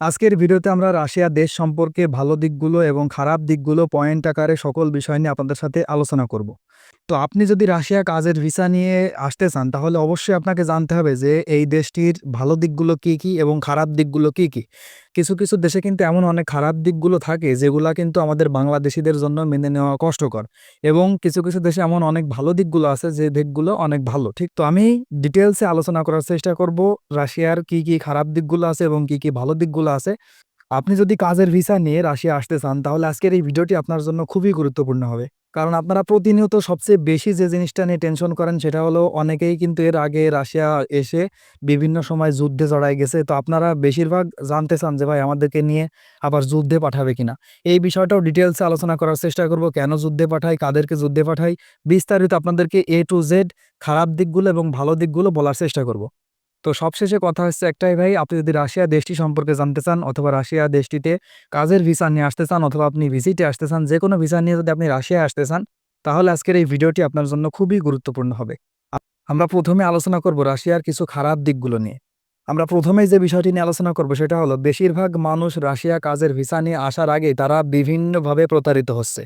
আজকের ভিডিওতে আমরা রাশিয়া দেশ সম্পর্কে ভালো দিকগুলো এবং খারাপ দিকগুলো পয়েন্ট আকারে সকল বিষয় নিয়ে আপনাদের সাথে আলোচনা করব। তো আপনি যদি রাশিয়া কাজের ভিসা নিয়ে আসতে চান, তাহলে অবশ্যই আপনাকে জানতে হবে যে এই দেশটির ভালো দিকগুলো কি কি এবং খারাপ দিকগুলো কি কি। কিছু কিছু দেশে কিন্তু এমন অনেক খারাপ দিকগুলো থাকে, যেগুলো কিন্তু আমাদের বাংলাদেশিদের জন্য মেনে নেওয়া কষ্টকর এবং কিছু কিছু দেশে এমন অনেক ভালো দিকগুলো আছে, যে দিকগুলো অনেক ভালো। ঠিক তো, আমি ডিটেলসে আলোচনা করার চেষ্টা করব রাশিয়ার কি কি খারাপ দিকগুলো আছে এবং কি কি ভালো দিকগুলো আছে। আপনি যদি কাজের ভিসা নিয়ে রাশিয়া আসতে চান, তাহলে আজকের এই ভিডিওটি আপনার জন্য খুবই গুরুত্বপূর্ণ হবে। কারণ আপনারা প্রতিনিয়ত সবচেয়ে বেশি যে জিনিসটা নিয়ে টেনশন করেন, সেটা হলো অনেকেই কিন্তু এর আগে রাশিয়া এসে বিভিন্ন সময় যুদ্ধে জড়ায় গেছে। তো আপনারা বেশিরভাগ জানতে চান যে, ভাই, আমাদেরকে নিয়ে আবার যুদ্ধে পাঠাবে কিনা? এই বিষয়টাও ডিটেলসে আলোচনা করার চেষ্টা করব, কেন যুদ্ধে পাঠাই কাদেরকে যুদ্ধে পাঠাই বিস্তারিত আপনাদেরকে এ টু জেড খারাপ দিকগুলো এবং ভালো দিকগুলো বলার চেষ্টা করব। তো সবশেষে কথা হচ্ছে একটাই, ভাই, আপনি যদি রাশিয়া দেশটি সম্পর্কে জানতে চান অথবা রাশিয়া দেশটিতে কাজের ভিসা নিয়ে আসতে চান অথবা আপনি ভিজিটে আসতে চান যে কোনো ভিসা নিয়ে যদি আপনি রাশিয়ায় আসতে চান, তাহলে আজকের এই ভিডিওটি আপনার জন্য খুবই গুরুত্বপূর্ণ হবে। আমরা প্রথমে আলোচনা করব রাশিয়ার কিছু খারাপ দিকগুলো নিয়ে। আমরা প্রথমেই যে বিষয়টি নিয়ে আলোচনা করব সেটা হলো, বেশিরভাগ মানুষ রাশিয়া কাজের ভিসা নিয়ে আসার আগে তারা বিভিন্নভাবে প্রতারিত হচ্ছে।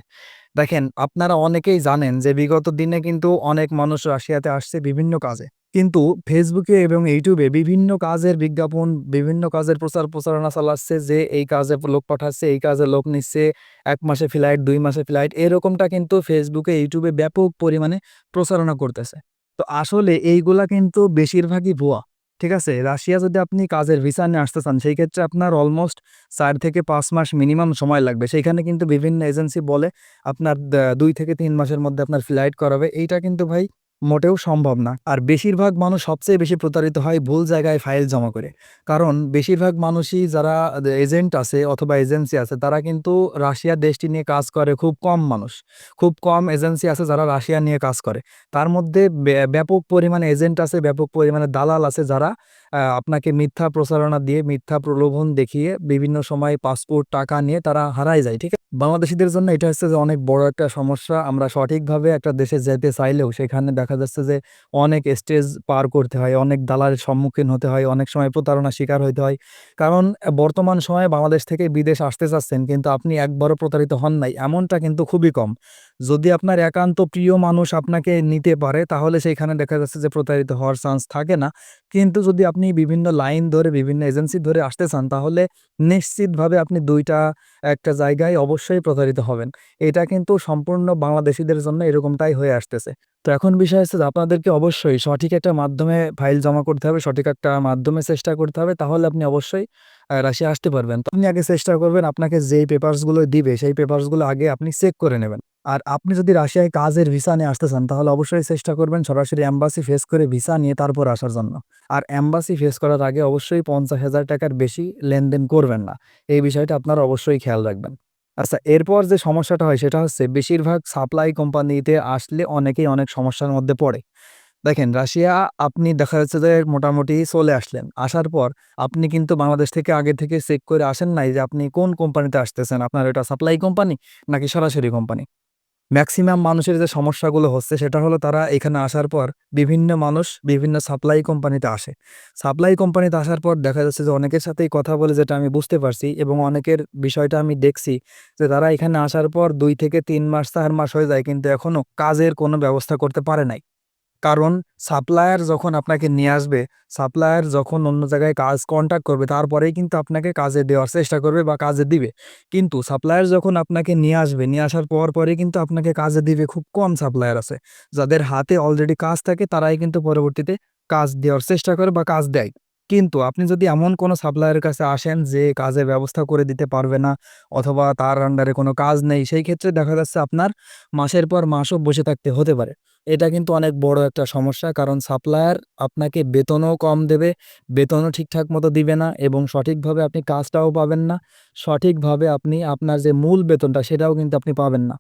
দেখেন, আপনারা অনেকেই জানেন যে বিগত দিনে কিন্তু অনেক মানুষ রাশিয়াতে আসছে বিভিন্ন কাজে। কিন্তু ফেসবুকে এবং ইউটিউবে বিভিন্ন কাজের বিজ্ঞাপন, বিভিন্ন কাজের প্রচার প্রচারণা চালাচ্ছে যে এই কাজে লোক পাঠাচ্ছে, এই কাজে লোক নিচ্ছে, এক মাসে ফ্লাইট, দুই মাসে ফ্লাইট, এরকমটা কিন্তু ফেসবুকে, ইউটিউবে ব্যাপক পরিমাণে প্রচারণা করতেছে। তো আসলে এইগুলা কিন্তু বেশিরভাগই ভুয়া। ঠিক আছে? রাশিয়া যদি আপনি কাজের ভিসা নিয়ে আসতে চান, সেই ক্ষেত্রে আপনার অলমোস্ট চার থেকে পাঁচ মাস মিনিমাম সময় লাগবে। সেইখানে কিন্তু বিভিন্ন এজেন্সি বলে আপনার দুই থেকে তিন মাসের মধ্যে আপনার ফ্লাইট করাবে। এইটা কিন্তু ভাই মোটেও সম্ভব না। আর বেশিরভাগ মানুষ সবচেয়ে বেশি প্রতারিত হয় ভুল জায়গায় ফাইল জমা করে। কারণ বেশিরভাগ মানুষই যারা এজেন্ট আছে অথবা এজেন্সি আছে, তারা কিন্তু রাশিয়া দেশটি নিয়ে কাজ করে খুব কম মানুষ। খুব কম এজেন্সি আছে যারা রাশিয়া নিয়ে কাজ করে। তার মধ্যে ব্য- ব্যাপক পরিমাণে এজেন্ট আছে, ব্যাপক পরিমাণে দালাল আছে যারা আপনাকে মিথ্যা প্রচারণা দিয়ে, মিথ্যা প্রলোভন দেখিয়ে বিভিন্ন সময় পাসপোর্ট টাকা নিয়ে তারা হারায় যায়, ঠিক আছে? বাংলাদেশিদের জন্য এটা হচ্ছে যে অনেক বড় একটা সমস্যা। আমরা সঠিকভাবে একটা দেশে যেতে চাইলেও সেখানে দেখা যাচ্ছে যে অনেক স্টেজ পার করতে হয়, অনেক দালালের সম্মুখীন হতে হয়, অনেক সময় প্রতারণার শিকার হতে হয়। কারণ বর্তমান সময়ে বাংলাদেশ থেকে বিদেশ আসতে চাচ্ছেন কিন্তু আপনি একবারও প্রতারিত হন নাই, এমনটা কিন্তু খুবই কম। যদি আপনার একান্ত প্রিয় মানুষ আপনাকে নিতে পারে, তাহলে সেইখানে দেখা যাচ্ছে যে প্রতারিত হওয়ার চান্স থাকে না। কিন্তু যদি আপনি বিভিন্ন লাইন ধরে, বিভিন্ন এজেন্সি ধরে আসতে চান, তাহলে নিশ্চিতভাবে আপনি দুইটা, একটা জায়গায় অবশ্যই প্রতারিত হবেন। এটা কিন্তু সম্পূর্ণ বাংলাদেশিদের জন্য এরকমটাই হয়ে আসতেছে। তো এখন বিষয় হচ্ছে যে আপনাদেরকে অবশ্যই সঠিক একটা মাধ্যমে ফাইল জমা করতে হবে, সঠিক একটা মাধ্যমে চেষ্টা করতে হবে, তাহলে আপনি অবশ্যই রাশিয়া আসতে পারবেন। আপনি আগে চেষ্টা করবেন, আপনাকে যেই পেপারসগুলো দিবে, সেই পেপারসগুলো আগে আপনি চেক করে নেবেন। আর আপনি যদি রাশিয়ায় কাজের ভিসা নিয়ে আসতে চান, তাহলে অবশ্যই চেষ্টা করবেন সরাসরি অ্যাম্বাসি ফেস করে ভিসা নিয়ে তারপর আসার জন্য। আর অ্যাম্বাসি ফেস করার আগে অবশ্যই পঞ্চাশ হাজার টাকার বেশি লেনদেন করবেন না। এই বিষয়টা আপনারা অবশ্যই খেয়াল রাখবেন। আচ্ছা এরপর যে সমস্যাটা হয়, সেটা হচ্ছে বেশিরভাগ সাপ্লাই কোম্পানিতে আসলে অনেকেই অনেক সমস্যার মধ্যে পড়ে। দেখেন, রাশিয়া, আপনি দেখা যাচ্ছে যে মোটামুটি চলে আসলেন। আসার পর আপনি কিন্তু বাংলাদেশ থেকে আগে থেকে চেক করে আসেন নাই যে আপনি কোন কোম্পানিতে আসতেছেন। আপনার এটা সাপ্লাই কোম্পানি নাকি সরাসরি কোম্পানি? ম্যাক্সিমাম মানুষের যে সমস্যাগুলো হচ্ছে, সেটা হলো তারা এখানে আসার পর বিভিন্ন মানুষ বিভিন্ন সাপ্লাই কোম্পানিতে আসে। সাপ্লাই কোম্পানিতে আসার পর দেখা যাচ্ছে যে অনেকের সাথেই কথা বলে যেটা আমি বুঝতে পারছি এবং অনেকের বিষয়টা আমি দেখছি যে তারা এখানে আসার পর দুই থেকে তিন মাস, চার মাস হয়ে যায়, কিন্তু এখনও কাজের কোনো ব্যবস্থা করতে পারে নাই। কারণ সাপ্লায়ার যখন আপনাকে নিয়ে আসবে সাপ্লায়ার যখন অন্য জায়গায় কাজ কন্ট্যাক্ট করবে, তারপরেই কিন্তু আপনাকে কাজে দেওয়ার চেষ্টা করবে বা কাজে দিবে। কিন্তু সাপ্লায়ার যখন আপনাকে নিয়ে আসবে, নিয়ে আসার পর পরে কিন্তু আপনাকে কাজে দিবে খুব কম সাপ্লায়ার আছে। যাদের হাতে অলরেডি কাজ থাকে, তারাই কিন্তু পরবর্তীতে কাজ দেওয়ার চেষ্টা করে বা কাজ দেয়। কিন্তু আপনি যদি এমন কোনো সাপ্লায়ারের কাছে আসেন, যে কাজের ব্যবস্থা করে দিতে পারবে না, অথবা তার আন্ডারে কোনো কাজ নেই, সেই ক্ষেত্রে দেখা যাচ্ছে আপনার মাসের পর মাসও বসে থাকতে হতে পারে। এটা কিন্তু অনেক বড় একটা সমস্যা। কারণ সাপ্লায়ার আপনাকে বেতনও কম দেবে, বেতনও ঠিকঠাক মতো দিবে না এবং সঠিকভাবে আপনি কাজটাও পাবেন না। সঠিকভাবে আপনি আপনার যে মূল বেতনটা সেটাও কিন্তু আপনি পাবেন না।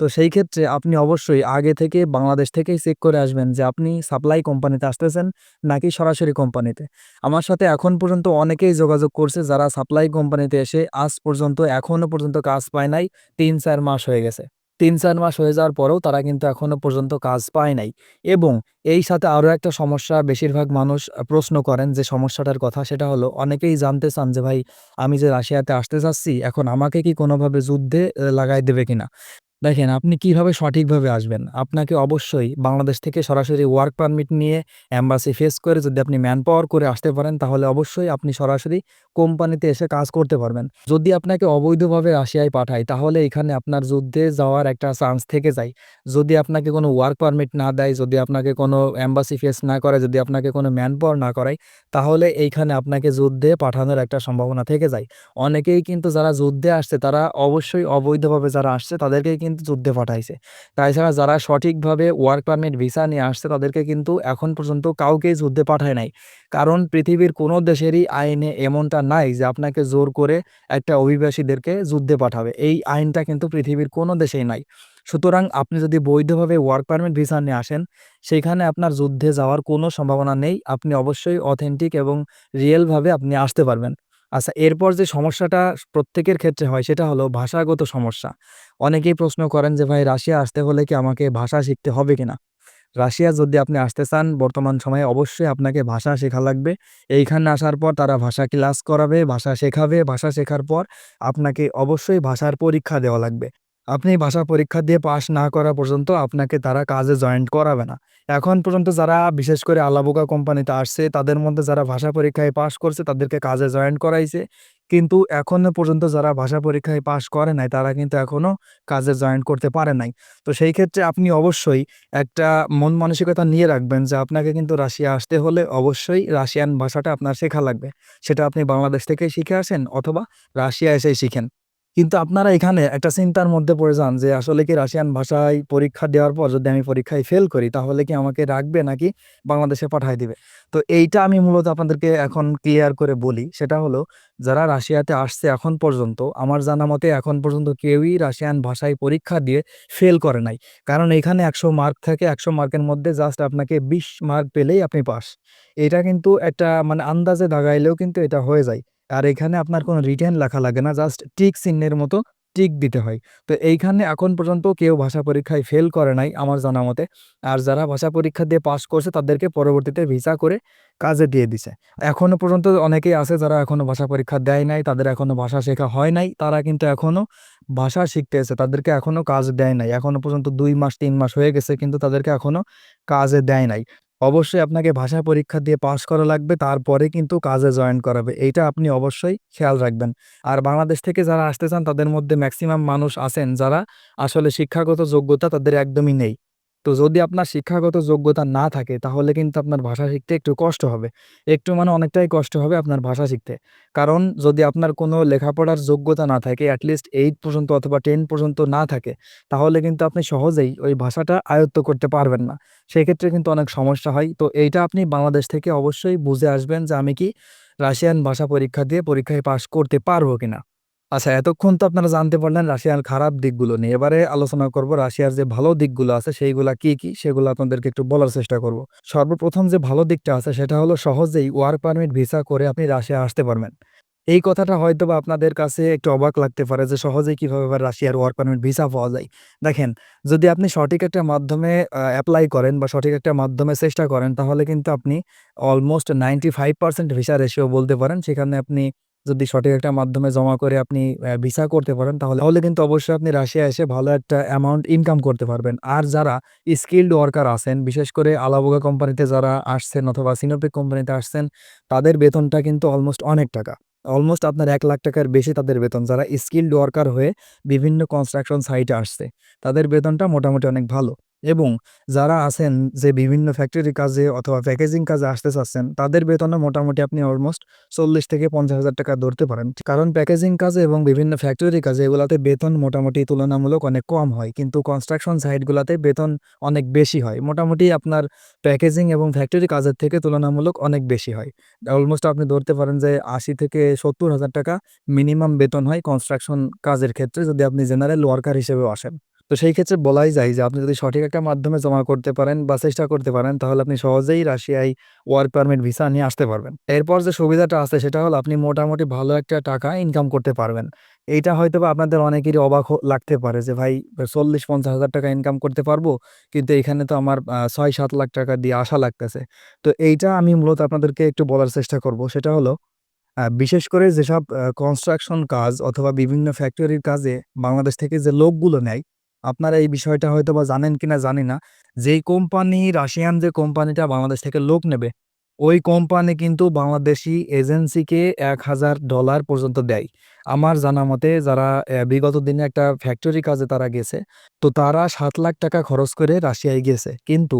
তো সেই ক্ষেত্রে আপনি অবশ্যই আগে থেকে বাংলাদেশ থেকেই চেক করে আসবেন যে আপনি সাপ্লাই কোম্পানিতে আসতেছেন নাকি সরাসরি কোম্পানিতে। আমার সাথে এখন পর্যন্ত অনেকেই যোগাযোগ করছে যারা সাপ্লাই কোম্পানিতে এসে আজ পর্যন্ত এখনও পর্যন্ত কাজ পায় নাই, তিন চার মাস হয়ে গেছে। তিন চার মাস হয়ে যাওয়ার পরেও তারা কিন্তু এখনও পর্যন্ত কাজ পায় নাই। এবং এই সাথে আরও একটা সমস্যা বেশিরভাগ মানুষ প্রশ্ন করেন যে সমস্যাটার কথা, সেটা হলো অনেকেই জানতে চান যে, ভাই, আমি যে রাশিয়াতে আসতে চাচ্ছি, এখন আমাকে কি কোনোভাবে যুদ্ধে লাগাই দেবে কিনা? দেখেন, আপনি কীভাবে সঠিকভাবে আসবেন? আপনাকে অবশ্যই বাংলাদেশ থেকে সরাসরি ওয়ার্ক পারমিট নিয়ে অ্যাম্বাসি ফেস করে যদি আপনি ম্যান পাওয়ার করে আসতে পারেন, তাহলে অবশ্যই আপনি সরাসরি কোম্পানিতে এসে কাজ করতে পারবেন। যদি আপনাকে অবৈধভাবে রাশিয়ায় পাঠায়, তাহলে এখানে আপনার যুদ্ধে যাওয়ার একটা চান্স থেকে যায়। যদি আপনাকে কোনো ওয়ার্ক পারমিট না দেয়, যদি আপনাকে কোনো অ্যাম্বাসি ফেস না করে, যদি আপনাকে কোনো ম্যান পাওয়ার না করায়, তাহলে এইখানে আপনাকে যুদ্ধে পাঠানোর একটা সম্ভাবনা থেকে যায়। অনেকেই কিন্তু যারা যুদ্ধে আসছে, তারা অবশ্যই অবৈধভাবে যারা আসছে তাদেরকে কিন্তু যুদ্ধে পাঠাইছে। তাছাড়া যারা সঠিকভাবে ওয়ার্ক পারমিট ভিসা নিয়ে আসছে, তাদেরকে কিন্তু এখন পর্যন্ত কাউকেই যুদ্ধে পাঠায় নাই। কারণ পৃথিবীর কোনো দেশেরই আইনে এমনটা নাই যে আপনাকে জোর করে একটা অভিবাসীদেরকে যুদ্ধে পাঠাবে। এই আইনটা কিন্তু পৃথিবীর কোনো দেশেই নাই। সুতরাং আপনি যদি বৈধভাবে ওয়ার্ক পারমিট ভিসা নিয়ে আসেন, সেখানে আপনার যুদ্ধে যাওয়ার কোনো সম্ভাবনা নেই। আপনি অবশ্যই অথেন্টিক এবং রিয়েলভাবে আপনি আসতে পারবেন। আচ্ছা এরপর যে সমস্যাটা প্রত্যেকের ক্ষেত্রে হয় সেটা হলো ভাষাগত সমস্যা। অনেকেই প্রশ্ন করেন যে, ভাই, রাশিয়া আসতে হলে কি আমাকে ভাষা শিখতে হবে কিনা? রাশিয়া যদি আপনি আসতে চান, বর্তমান সময়ে অবশ্যই আপনাকে ভাষা শেখা লাগবে। এইখানে আসার পর তারা ভাষা ক্লাস করাবে, ভাষা শেখাবে। ভাষা শেখার পর আপনাকে অবশ্যই ভাষার পরীক্ষা দেওয়া লাগবে। আপনি ভাষা পরীক্ষা দিয়ে পাশ না করা পর্যন্ত আপনাকে তারা কাজে জয়েন্ট করাবে না। এখন পর্যন্ত যারা বিশেষ করে আলাবোকা কোম্পানিতে আসছে, তাদের মধ্যে যারা ভাষা পরীক্ষায় পাশ করছে, তাদেরকে কাজে জয়েন্ট করাইছে। কিন্তু এখনও পর্যন্ত যারা ভাষা পরীক্ষায় পাশ করে নাই, তারা কিন্তু এখনও কাজে জয়েন করতে পারে নাই। তো সেই ক্ষেত্রে আপনি অবশ্যই একটা মন মানসিকতা নিয়ে রাখবেন যে আপনাকে কিন্তু রাশিয়া আসতে হলে অবশ্যই রাশিয়ান ভাষাটা আপনার শেখা লাগবে। সেটা আপনি বাংলাদেশ থেকেই শিখে আসেন অথবা রাশিয়া এসেই শিখেন। কিন্তু আপনারা এখানে একটা চিন্তার মধ্যে পড়ে যান যে, আসলে কি রাশিয়ান ভাষায় পরীক্ষা দেওয়ার পর যদি আমি পরীক্ষায় ফেল করি, তাহলে কি আমাকে রাখবে নাকি বাংলাদেশে পাঠায় দিবে? তো এইটা আমি মূলত আপনাদেরকে এখন ক্লিয়ার করে বলি। সেটা হলো, যারা রাশিয়াতে আসছে এখন পর্যন্ত, আমার জানা মতে এখন পর্যন্ত কেউই রাশিয়ান ভাষায় পরীক্ষা দিয়ে ফেল করে নাই। কারণ এখানে একশো মার্ক থাকে, একশো মার্কের মধ্যে জাস্ট আপনাকে বিশ মার্ক পেলেই আপনি পাস এটা কিন্তু একটা মানে আন্দাজে দাগাইলেও কিন্তু এটা হয়ে যায়। আর এখানে আপনার কোনো রিটার্ন লেখা লাগে না জাস্ট টিক চিহ্নের মতো টিক দিতে হয়। তো এইখানে এখন পর্যন্ত কেউ ভাষা পরীক্ষায় ফেল করে নাই আমার জানা মতে। আর যারা ভাষা পরীক্ষা দিয়ে পাশ করছে, তাদেরকে পরবর্তীতে ভিসা করে কাজে দিয়ে দিছে। এখনও পর্যন্ত অনেকেই আছে যারা এখনও ভাষা পরীক্ষা দেয় নাই, তাদের এখনও ভাষা শেখা হয় নাই, তারা কিন্তু এখনও ভাষা শিখতেছে তাদেরকে এখনও কাজ দেয় নাই। এখনও পর্যন্ত দুই মাস, তিন মাস হয়ে গেছে, কিন্তু তাদেরকে এখনও কাজে দেয় নাই। অবশ্যই আপনাকে ভাষা পরীক্ষা দিয়ে পাশ করা লাগবে, তারপরে কিন্তু কাজে জয়েন করাবে। এইটা আপনি অবশ্যই খেয়াল রাখবেন। আর বাংলাদেশ থেকে যারা আসতে চান, তাদের মধ্যে ম্যাক্সিমাম মানুষ আছেন যারা আসলে শিক্ষাগত যোগ্যতা তাদের একদমই নেই। তো যদি আপনার শিক্ষাগত যোগ্যতা না থাকে, তাহলে কিন্তু আপনার ভাষা শিখতে একটু কষ্ট হবে। একটু মানে অনেকটাই কষ্ট হবে আপনার ভাষা শিখতে। কারণ যদি আপনার কোনো লেখাপড়ার যোগ্যতা না থাকে অ্যাটলিস্ট এইট পর্যন্ত অথবা টেন পর্যন্ত না থাকে, তাহলে কিন্তু আপনি সহজেই ওই ভাষাটা আয়ত্ত করতে পারবেন না। সেক্ষেত্রে কিন্তু অনেক সমস্যা হয়। তো এইটা আপনি বাংলাদেশ থেকে অবশ্যই বুঝে আসবেন যে আমি কি রাশিয়ান ভাষা পরীক্ষা দিয়ে পরীক্ষায় পাশ করতে পারব কিনা। আচ্ছা এতক্ষণ তো আপনারা জানতে পারলেন রাশিয়ার খারাপ দিকগুলো নিয়ে। এবারে আলোচনা করব রাশিয়ার যে ভালো দিকগুলো আছে, সেইগুলা কি কি? সেগুলো আপনাদেরকে একটু বলার চেষ্টা করব। সর্বপ্রথম যে ভালো দিকটা আছে, সেটা হলো সহজেই ওয়ার্ক পারমিট ভিসা করে আপনি রাশিয়া আসতে পারবেন। এই কথাটা হয়তো বা আপনাদের কাছে একটু অবাক লাগতে পারে যে সহজেই কীভাবে আবার রাশিয়ার ওয়ার্ক পারমিট ভিসা পাওয়া যায়। দেখেন, যদি আপনি সঠিক একটা মাধ্যমে অ্যাপ্লাই করেন বা সঠিক একটা মাধ্যমে চেষ্টা করেন, তাহলে কিন্তু আপনি almost ninety five percent visa ratio বলতে পারেন। সেখানে আপনি যদি সঠিক একটা মাধ্যমে জমা করে আপনি ভিসা করতে পারেন, তাহলে তাহলে কিন্তু অবশ্যই আপনি রাশিয়া এসে ভালো একটা অ্যামাউন্ট ইনকাম করতে পারবেন। আর যারা স্কিল্ড ওয়ার্কার আছেন, বিশেষ করে আলাবোগা কোম্পানিতে যারা আসছেন অথবা সিনোপিক কোম্পানিতে আসছেন, তাদের বেতনটা কিন্তু অলমোস্ট অনেক টাকা। অলমোস্ট আপনার এক লাখ টাকার বেশি তাদের বেতন। যারা স্কিল্ড ওয়ার্কার হয়ে বিভিন্ন কনস্ট্রাকশন সাইটে আসছে, তাদের বেতনটা মোটামুটি অনেক ভালো। এবং যারা আছেন যে বিভিন্ন ফ্যাক্টরি কাজে অথবা প্যাকেজিং কাজে আসতে চাচ্ছেন, তাদের বেতনও মোটামুটি আপনি অলমোস্ট চল্লিশ থেকে পঞ্চাশ হাজার টাকা ধরতে পারেন। কারণ প্যাকেজিং কাজে এবং বিভিন্ন ফ্যাক্টরি কাজে, এগুলাতে বেতন মোটামুটি তুলনামূলক অনেক কম হয়। কিন্তু কনস্ট্রাকশন সাইটগুলোতে বেতন অনেক বেশি হয়। মোটামুটি আপনার প্যাকেজিং এবং ফ্যাক্টরি কাজের থেকে তুলনামূলক অনেক বেশি হয়। অলমোস্ট আপনি ধরতে পারেন যে আশি থেকে সত্তর হাজার টাকা মিনিমাম বেতন হয় কনস্ট্রাকশন কাজের ক্ষেত্রে যদি আপনি জেনারেল ওয়ার্কার হিসেবেও আসেন। তো সেই ক্ষেত্রে বলাই যায় যে, আপনি যদি সঠিক একটা মাধ্যমে জমা করতে পারেন বা চেষ্টা করতে পারেন, তাহলে আপনি সহজেই রাশিয়ায় ওয়ার্ক পারমিট ভিসা নিয়ে আসতে পারবেন। এরপর যে সুবিধাটা আছে, সেটা হলো আপনি মোটামুটি ভালো একটা টাকা ইনকাম করতে পারবেন। এইটা হয়তো বা আপনাদের অনেকেরই অবাক লাগতে পারে যে, ভাই, চল্লিশ পঞ্চাশ হাজার টাকা ইনকাম করতে পারব, কিন্তু এখানে তো আমার ছয় সাত লাখ টাকা দিয়ে আসা লাগতেছে। তো এইটা আমি মূলত আপনাদেরকে একটু বলার চেষ্টা করব। সেটা হলো বিশেষ করে যেসব কনস্ট্রাকশন কাজ অথবা বিভিন্ন ফ্যাক্টরির কাজে বাংলাদেশ থেকে যে লোকগুলো নেয় আপনারা এই বিষয়টা হয়তো বা জানেন কিনা জানি না। যেই কোম্পানি, রাশিয়ান যে কোম্পানিটা বাংলাদেশ থেকে লোক নেবে, ওই কোম্পানি কিন্তু বাংলাদেশি এজেন্সিকে এক হাজার ডলার পর্যন্ত দেয়। আমার জানা মতে যারা বিগত দিনে একটা ফ্যাক্টরি কাজে তারা গেছে, তো তারা সাত লাখ টাকা খরচ করে রাশিয়ায় গেছে কিন্তু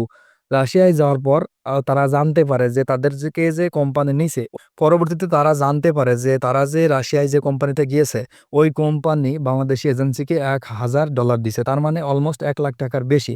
রাশিয়ায় যাওয়ার পর তারা জানতে পারে যে তাদের যে কে যে কোম্পানি নিছে, পরবর্তীতে তারা জানতে পারে যে তারা যে রাশিয়ায় যে কোম্পানিতে গিয়েছে, ওই কোম্পানি বাংলাদেশি এজেন্সিকে এক হাজার ডলার দিছে। তার মানে অলমোস্ট এক লাখ টাকার বেশি।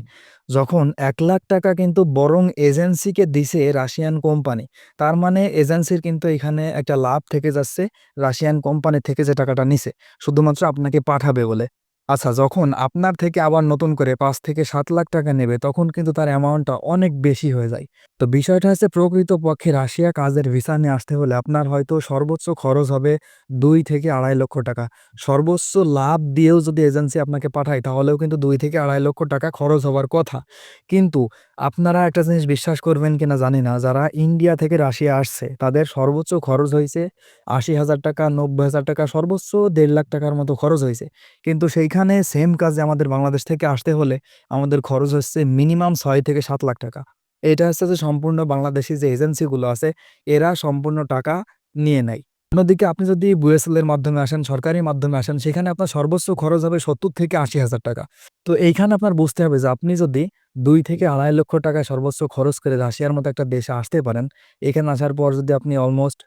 যখন এক লাখ টাকা কিন্তু বরং এজেন্সিকে দিছে রাশিয়ান কোম্পানি তার মানে এজেন্সির কিন্তু এখানে একটা লাভ থেকে যাচ্ছে, রাশিয়ান কোম্পানি থেকে যে টাকাটা নিছে, শুধুমাত্র আপনাকে পাঠাবে বলে। আচ্ছা যখন আপনার থেকে আবার নতুন করে পাঁচ থেকে সাত লাখ টাকা নেবে, তখন কিন্তু তার অ্যামাউন্টটা অনেক বেশি হয়ে যায়। তো বিষয়টা হচ্ছে প্রকৃতপক্ষে রাশিয়া কাজের ভিসা নিয়ে আসতে হলে আপনার হয়তো সর্বোচ্চ খরচ হবে দুই থেকে আড়াই লক্ষ টাকা। সর্বোচ্চ লাভ দিয়েও যদি এজেন্সি আপনাকে পাঠায়, তাহলেও কিন্তু দুই থেকে আড়াই লক্ষ টাকা খরচ হওয়ার কথা। কিন্তু আপনারা একটা জিনিস বিশ্বাস করবেন কিনা জানি না, যারা ইন্ডিয়া থেকে রাশিয়া আসছে, তাদের সর্বোচ্চ খরচ হয়েছে আশি হাজার টাকা, নব্বই হাজার টাকা, সর্বোচ্চ দেড় লাখ টাকার মতো খরচ হয়েছে। কিন্তু সেইখানে সেম কাজে আমাদের বাংলাদেশ থেকে আসতে হলে আমাদের খরচ হচ্ছে মিনিমাম ছয় থেকে সাত লাখ টাকা। এটা হচ্ছে যে সম্পূর্ণ বাংলাদেশি যে এজেন্সিগুলো আছে, এরা সম্পূর্ণ টাকা নিয়ে নেয়। অন্যদিকে আপনি যদি বুয়েসেল এর মাধ্যমে আসেন, সরকারি মাধ্যমে আসেন, সেখানে আপনার সর্বোচ্চ খরচ হবে সত্তর থেকে আশি হাজার টাকা। তো এইখানে আপনার বুঝতে হবে যে আপনি যদি দুই থেকে আড়াই লক্ষ টাকা সর্বোচ্চ খরচ করে রাশিয়ার মতো একটা দেশে আসতে পারেন, এখানে আসার পর যদি আপনি অলমোস্ট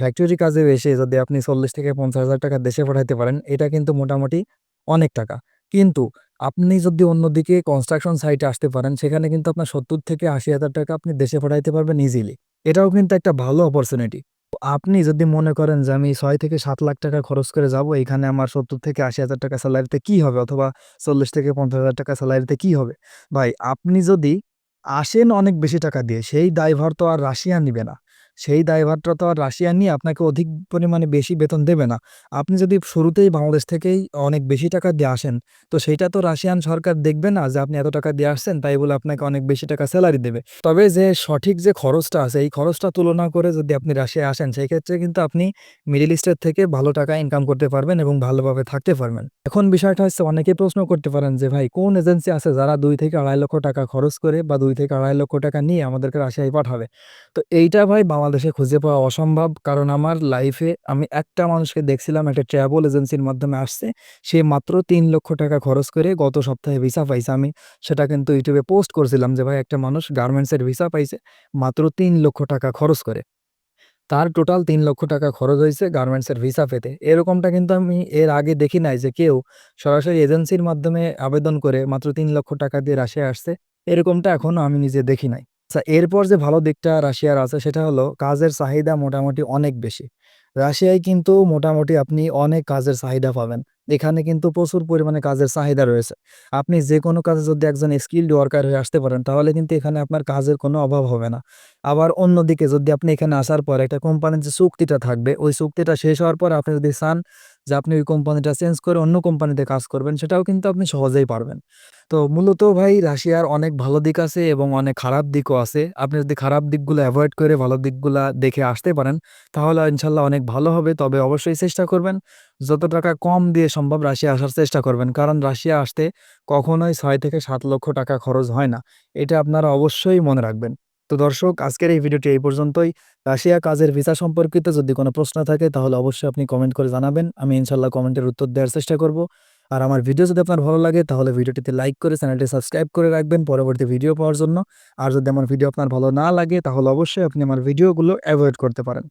ফ্যাক্টরি কাজে এসে যদি আপনি চল্লিশ থেকে পঞ্চাশ হাজার টাকা দেশে পাঠাইতে পারেন, এটা কিন্তু মোটামুটি অনেক টাকা। কিন্তু আপনি যদি অন্যদিকে কনস্ট্রাকশন সাইটে আসতে পারেন, সেখানে কিন্তু আপনার সত্তর থেকে আশি হাজার টাকা আপনি দেশে পাঠাইতে পারবেন ইজিলি এটাও কিন্তু একটা ভালো অপরচুনিটি আপনি যদি মনে করেন যে আমি ছয় থেকে সাত লাখ টাকা খরচ করে যাব, এখানে আমার সত্তর থেকে আশি হাজার টাকা স্যালারিতে কি হবে? অথবা চল্লিশ থেকে পঞ্চাশ হাজার টাকা স্যালারিতে কি হবে? ভাই, আপনি যদি আসেন অনেক বেশি টাকা দিয়ে, সেই দায়ভার তো আর রাশিয়া নিবে না। সেই দায়ভারটা তো আর রাশিয়া নিয়ে আপনাকে অধিক পরিমাণে বেশি বেতন দেবে না। আপনি যদি শুরুতেই বাংলাদেশ থেকেই অনেক বেশি টাকা দিয়ে আসেন, তো সেইটা তো রাশিয়ান সরকার দেখবে না যে আপনি এত টাকা দিয়ে আসছেন, তাই বলে আপনাকে অনেক বেশি টাকা স্যালারি দেবে। তবে যে সঠিক যে খরচটা আছে, এই খরচটা তুলনা করে যদি আপনি রাশিয়ায় আসেন, সেই ক্ষেত্রে কিন্তু আপনি মিডিল ইস্টের থেকে ভালো টাকা ইনকাম করতে পারবেন এবং ভালোভাবে থাকতে পারবেন। এখন বিষয়টা হচ্ছে অনেকে প্রশ্ন করতে পারেন যে, ভাই, কোন এজেন্সি আছে যারা দুই থেকে আড়াই লক্ষ টাকা খরচ করে বা দুই থেকে আড়াই লক্ষ টাকা নিয়ে আমাদেরকে রাশিয়ায় পাঠাবে? তো এইটা ভাই বাংলাদেশে খুঁজে পাওয়া অসম্ভব। কারণ আমার লাইফে আমি একটা মানুষকে দেখছিলাম, একটা ট্রাভেল এজেন্সির মাধ্যমে আসছে। সে মাত্র তিন লক্ষ টাকা খরচ করে গত সপ্তাহে ভিসা পাইছে। আমি সেটা কিন্তু ইউটিউবে পোস্ট করছিলাম যে, ভাই, একটা মানুষ গার্মেন্টসের ভিসা পাইছে, মাত্র তিন লক্ষ টাকা খরচ করে। তার টোটাল তিন লক্ষ টাকা খরচ হয়েছে গার্মেন্টসের ভিসা পেতে। এরকমটা কিন্তু আমি এর আগে দেখি নাই যে, কেউ সরাসরি এজেন্সির মাধ্যমে আবেদন করে মাত্র তিন লক্ষ টাকা দিয়ে রাশিয়া আসছে। এরকমটা এখনও আমি নিজে দেখি নাই। আচ্ছা এরপর যে ভালো দিকটা রাশিয়ার আছে সেটা হলো কাজের চাহিদা মোটামুটি অনেক বেশি। রাশিয়ায় কিন্তু মোটামুটি আপনি অনেক কাজের চাহিদা পাবেন। এখানে কিন্তু প্রচুর পরিমাণে কাজের চাহিদা রয়েছে। আপনি যে কোনো কাজে যদি একজন স্কিল্ড ওয়ার্কার হয়ে আসতে পারেন, তাহলে কিন্তু এখানে আপনার কাজের কোনো অভাব হবে না। আবার অন্যদিকে যদি আপনি এখানে আসার পর একটা কোম্পানির যে চুক্তিটা থাকবে, ওই চুক্তিটা শেষ হওয়ার পর আপনি যদি চান যে আপনি ওই কোম্পানিটা চেঞ্জ করে অন্য কোম্পানিতে কাজ করবেন, সেটাও কিন্তু আপনি সহজেই পারবেন। তো মূলত ভাই, রাশিয়ার অনেক ভালো দিক আছে এবং অনেক খারাপ দিকও আছে। আপনি যদি খারাপ দিকগুলো অ্যাভয়েড করে ভালো দিকগুলো দেখে আসতে পারেন, তাহলে ইনশাল্লাহ অনেক ভালো হবে। তবে অবশ্যই চেষ্টা করবেন যত টাকা কম দিয়ে সম্ভব রাশিয়া আসার চেষ্টা করবেন। কারণ রাশিয়া আসতে কখনোই ছয় থেকে সাত লক্ষ টাকা খরচ হয় না। এটা আপনারা অবশ্যই মনে রাখবেন। তো দর্শক, আজকের এই ভিডিওটি এই পর্যন্তই। রাশিয়া কাজের ভিসা সম্পর্কিত যদি কোনো প্রশ্ন থাকে, তাহলে অবশ্যই আপনি কমেন্ট করে জানাবেন। আমি ইনশাল্লাহ কমেন্টের উত্তর দেওয়ার চেষ্টা করব। আর আমার ভিডিও যদি আপনার ভালো লাগে, তাহলে ভিডিওটিতে লাইক করে চ্যানেলটি সাবস্ক্রাইব করে রাখবেন পরবর্তী ভিডিও পাওয়ার জন্য। আর যদি আমার ভিডিও আপনার ভালো না লাগে, তাহলে অবশ্যই আপনি আমার ভিডিওগুলো অ্যাভয়েড করতে পারেন।